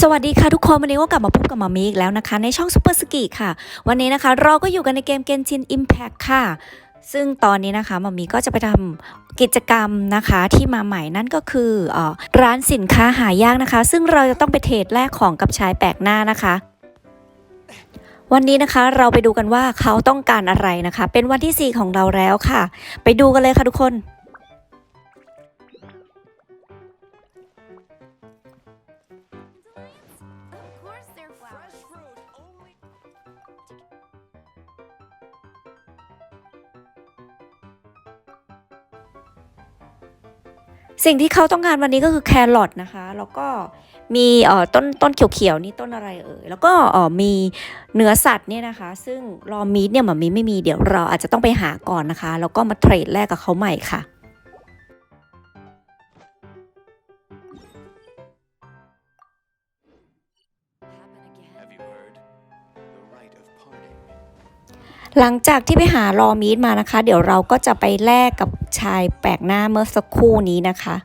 สวัสดีค่ะทุกคนวันนี้ก็กลับมาพบกับมามีอีกแล้วนะคะ ในช่องซูเปอร์สกีค่ะ วันนี้นะคะ เราก็อยู่กันในเกมเกนชิน Impact ค่ะ ซึ่งตอนนี้นะคะมามีก็จะไปทำกิจกรรมนะคะที่มาใหม่นั่นก็คือเออร้านสินค้าหายากนะคะ ซึ่งเราจะต้องไปเทรดแลกของกับชายแปลกหน้านะคะ วันนี้นะคะเราไปดูกันว่าเขาต้องการอะไรนะคะ เป็นวันที่ 4 ของเราแล้วค่ะ ไปดูกันเลยค่ะทุกคน สิ่งที่เขาต้องการวันนี้ก็คือแครอทนะคะ แล้วก็มีเอ่อต้นต้นเขียวๆนี่ต้นอะไรเอ่ยแล้วก็เอ่อมีเนื้อสัตว์เนี่ยนะคะ ซึ่งรอมีดเนี่ยมันมีไม่มีเดี๋ยวเราอาจจะต้องไปหาก่อนนะคะ แล้วก็มาเทรดแลกกับเขาใหม่ค่ะ หลังจากที่ไปหารอมีดมานะคะ เดี๋ยวเราก็จะไปแลกกับชายแปลกหน้าเมื่อสักครู่นี้นะคะ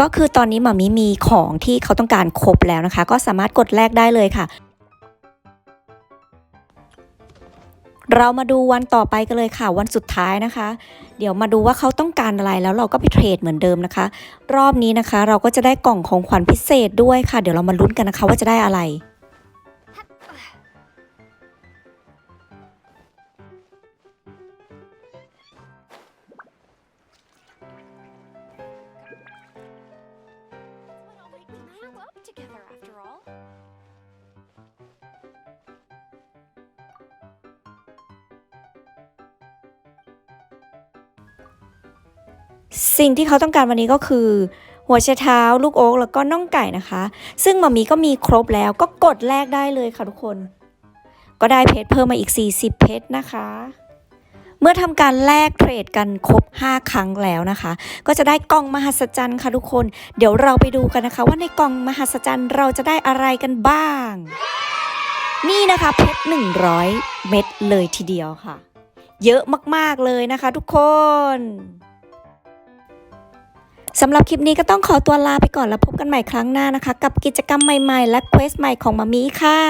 ก็คือตอนนี้หมามีมีของที่เขาต้องการครบแล้วนะคะ ก็สามารถกดแลกได้เลยค่ะ เรามาดูวันต่อไปกันเลยค่ะวันสุดท้ายนะคะ เดี๋ยวมาดูว่าเขาต้องการอะไรแล้วเราก็ไปเทรดเหมือนเดิมนะคะ รอบนี้นะคะ เราก็จะได้กล่องของขวัญพิเศษด้วยค่ะ เดี๋ยวเรามาลุ้นกันนะคะว่าจะได้อะไร together after all. สิ่งที่เขาต้องการวันนี้ก็คือ หัวไชเท้า ลูกโอ๊กแล้วก็น่องไก่นะคะ ซึ่งมามีก็มีครบแล้วก็กดแลกได้เลยค่ะทุกคน ก็ได้เพชรเพิ่มมาอีก 40 เพชรนะคะ เมื่อทำการแลกเทรดกันครบ 5 ครั้งแล้วนะคะ ก็จะได้กล่องมหัศจรรย์ค่ะทุกคน เดี๋ยวเราไปดูกันนะคะ ว่าในกล่องมหัศจรรย์เราจะได้อะไรกันบ้าง นี่นะคะเพชร100 เม็ดเลยทีเดียวค่ะ เยอะมากๆเลยนะคะทุกคนสำหรับคลิปนี้ก็ต้องขอตัวลาไปก่อนแล้วพบกันใหม่ครั้งหน้านะคะ กับกิจกรรมใหม่ๆ และเควสใหม่ของมามีค่ะ